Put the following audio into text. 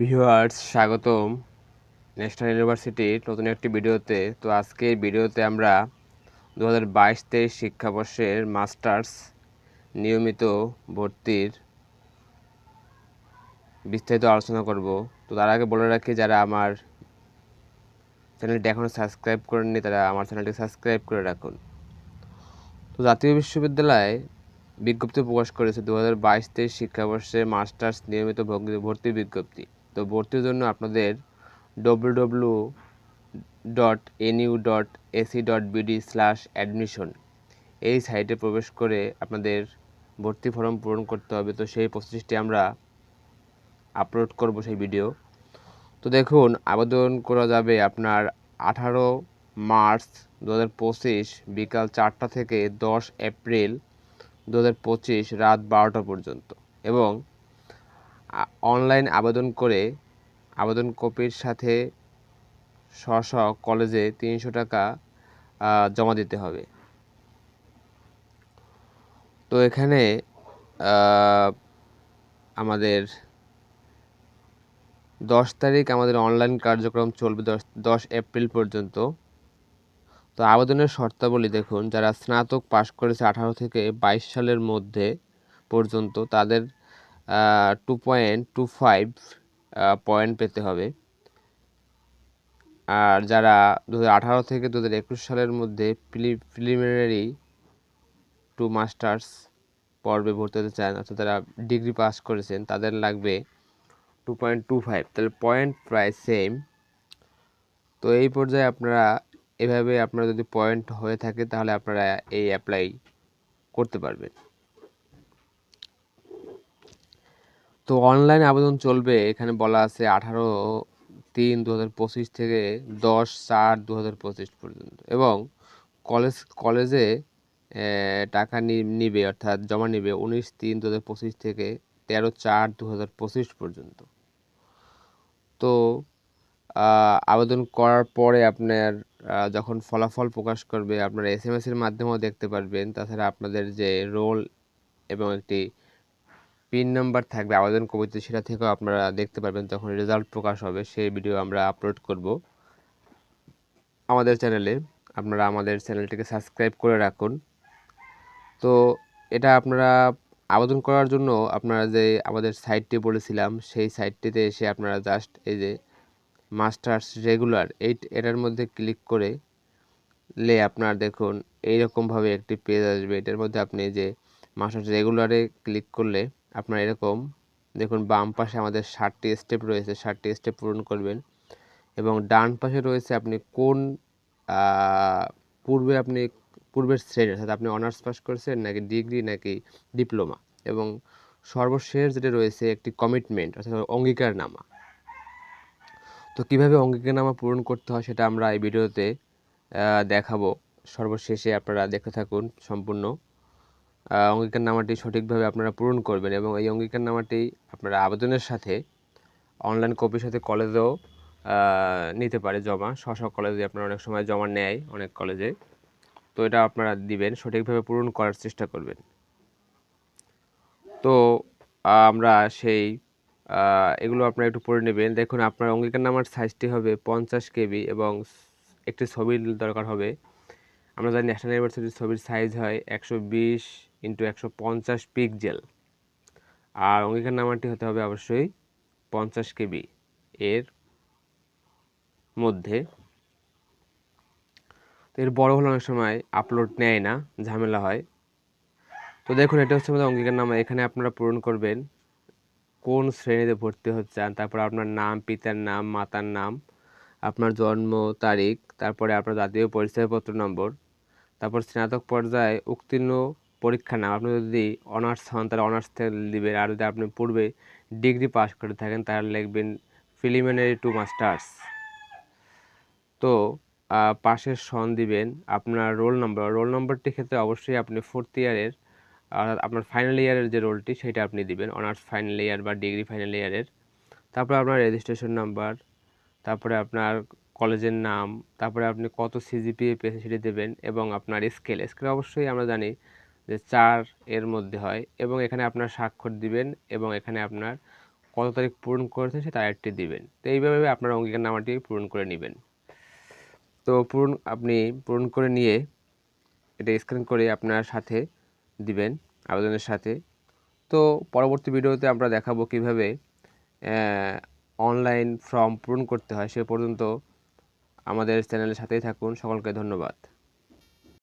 Viewers, স্বাগতম national ইউনিভার্সিটির নতুন একটি ভিডিওতে। তো আজকে এই ভিডিওতে আমরা দু হাজার বাইশ তেইশ শিক্ষাবর্ষের মাস্টার্স নিয়মিত ভর্তির বিস্তারিত আলোচনা করব। তো তার আগে বলে রাখি, যারা আমার চ্যানেলটি এখনও সাবস্ক্রাইব করেননি, তারা আমার চ্যানেলটি সাবস্ক্রাইব করে রাখুন। তো জাতীয় বিশ্ববিদ্যালয় বিজ্ঞপ্তি প্রকাশ করেছে দু হাজার বাইশ তেইশ শিক্ষাবর্ষে মাস্টার্স নিয়মিত ভর্তি বিজ্ঞপ্তি। তো ভর্তির জন্য আপনাদের W W dot NU dot AC dot BD slash admission এই সাইটে প্রবেশ করে আপনাদের ভর্তি ফর্ম পূরণ করতে হবে। তো সেই প্রসেসটি আমরা আপলোড করব সেই ভিডিও তো দেখুন, আবেদন করা যাবে আপনার আঠারো মার্চ দু হাজার পঁচিশ বিকাল চারটা থেকে দশ এপ্রিল দু হাজার পঁচিশ রাত বারোটা পর্যন্ত। এবং অনলাইন আবেদন করে আবেদন কপির সাথে স্ব স্ব কলেজে তিনশো টাকা জমা দিতে হবে। তো এখানে আমাদের দশ তারিখ আমাদের অনলাইন কার্যক্রম চলবে দশ দশ এপ্রিল পর্যন্ত। তো আবেদনের শর্তাবলী দেখুন, যারা স্নাতক পাশ করেছে আঠারো থেকে বাইশ সালের মধ্যে পর্যন্ত, তাদের two point two five point পেতে হবে। আর যারা দু আঠারো থেকে দু একুশ সালের মধ্যে প্রিলিমিনারি টু মাস্টার্স পর্বে ভর্তি হতে চান অর্থাৎ যারা ডিগ্রি পাস করেছেন, তাদের লাগবে টু পয়েন্ট টু ফাইভ তাহলে পয়েন্ট প্রায় সেম তো এই পর্যায়ে আপনারা এভাবে আপনারা যদি পয়েন্ট হয়ে থাকে, তাহলে আপনারা এই অ্যাপ্লাই করতে পারবেন। তো অনলাইন আবেদন চলবে, এখানে বলা আছে আঠারো তিন দু হাজার পঁচিশ থেকে দশ চার দু হাজার পঁচিশ পর্যন্ত এবং কলেজ কলেজে টাকা নিবে অর্থাৎ জমা নিবে উনিশ তিন দু হাজার পঁচিশ থেকে তেরো চার দু হাজার পঁচিশ পর্যন্ত। তো আবেদন করার পরে আপনার যখন ফলাফল প্রকাশ করবে, আপনারা এস এম এসের মাধ্যমেও দেখতে পারবেন। তাছাড়া আপনাদের যে রোল এবং একটি পিন নাম্বার থাকবে, আবেদন কবিতে সেটা থেকেও আপনারা দেখতে পারবেন তখন রেজাল্ট প্রকাশ হবে, সেই ভিডিও আমরা আপলোড করব আমাদের চ্যানেলে আপনারা আমাদের চ্যানেলটিকে সাবস্ক্রাইব করে রাখুন। তো এটা আপনারা আবেদন করার জন্য আপনারা যে আমাদের সাইটটি বলেছিলাম, সেই সাইটটিতে এসে আপনারা জাস্ট এই যে মাস্টার্স রেগুলার এই এটার মধ্যে ক্লিক করে লে আপনার দেখুন, এইরকমভাবে একটি পেজ আসবে। এটার মধ্যে আপনি যে মাস্টার্স রেগুলারে ক্লিক করলে আপনার এরকম। দেখুন, বাম পাশে আমাদের ষাটটি স্টেপ রয়েছে, ষাটটি স্টেপ পূরণ করবেন এবং ডান পাশে রয়েছে আপনি কোন পূর্বে আপনি পূর্বের শ্রেণি, অর্থাৎ আপনি অনার্স পাস করেছেন নাকি ডিগ্রি নাকি ডিপ্লোমা এবং সর্বশেষ যেটা রয়েছে একটি কমিটমেন্ট অর্থাৎ অঙ্গীকারনামা। তো কীভাবে অঙ্গীকারনামা পূরণ করতে হয় সেটা আমরা এই ভিডিওতে দেখাবো। সর্বশেষে আপনারা দেখতে থাকুন সম্পূর্ণ। আহ, অঙ্গীকারনামাটি সঠিকভাবে আপনারা পূরণ করবেন এবং এই অঙ্গীকারনামাটি আপনারা আবেদনের সাথে অনলাইন কপির সাথে কলেজেও নিতে পারে জমা। স্ব স্ব কলেজে আপনারা অনেক সময় জমা নেয় অনেক কলেজে তো এটা আপনারা দিবেন সঠিকভাবে পূরণ করার চেষ্টা করবেন। তো আমরা সেই এগুলো আপনারা একটু পড়ে নেবেন। দেখুন আপনার অঙ্গীকারনামার সাইজটি হবে পঞ্চাশ কেবি এবং একটি ছবির দরকার হবে আমরা জানি ন্যাশনাল ইউনিভার্সিটির ছবির সাইজ হয় একশো বিশ ইন্টু একশো পঞ্চাশ পিকজেল আর অঙ্গীকার নাম্বারটি হতে হবে অবশ্যই পঞ্চাশ কেবি। এর মধ্যে তো এর বড় হলে অনেক সময় আপলোড নেয় না, ঝামেলা হয়। তো দেখুন, এটা হচ্ছে আমাদের অঙ্গীকারনামা এখানে আপনারা পূরণ করবেন কোন শ্রেণীতে ভর্তি হতে চান তারপর আপনার নাম, পিতার নাম, মাতার নাম, আপনার জন্ম তারিখ, তারপরে আপনার জাতীয় পরিচয়পত্র নম্বর তারপর স্নাতক পর্যায়ে উত্তীর্ণ পরীক্ষা নাম আপনি যদি অনার্স হন, তাহলে অনার্স থেকে দিবেন। আর যদি আপনি পূর্বে ডিগ্রি পাস করে থাকেন, তাহলে লিখবেন প্রিলিমিনারি টু মাস্টার্স। তো পাশের সন দিবেন আপনার রোল নম্বর। রোল নম্বরটির ক্ষেত্রে অবশ্যই আপনি ফোর্থ ইয়ারের অর্থাৎ আপনার ফাইনাল ইয়ারের যে রোলটি, সেটা আপনি দিবেন। অনার্স ফাইনাল ইয়ার বা ডিগ্রি ফাইনাল ইয়ারের তারপরে আপনার রেজিস্ট্রেশন নাম্বার তারপরে আপনার কলেজের নাম, তারপরে আপনি কত সিজিপিএ পেয়েছেন সেটি দেবেন এবং আপনার স্কেল স্কেল অবশ্যই আমরা জানি যে চার এর মধ্যে হয় এবং এখানে আপনার স্বাক্ষর দিবেন এবং এখানে আপনার কত তারিখ পূরণ করেছেন সে তারিখটি দিবেন। তো এইভাবে আপনার অঙ্গীকার নামাটি পূরণ করে নেবেন। তো পূরণ, আপনি পূরণ করে নিয়ে এটা স্ক্যান করে আপনার সাথে দিবেন, আবেদনের সাথে। তো পরবর্তী ভিডিওতে আমরা দেখাবো কীভাবে অনলাইন ফর্ম পূরণ করতে হয় সে পর্যন্ত আমাদের চ্যানেলের সাথেই থাকুন। সকলকে ধন্যবাদ।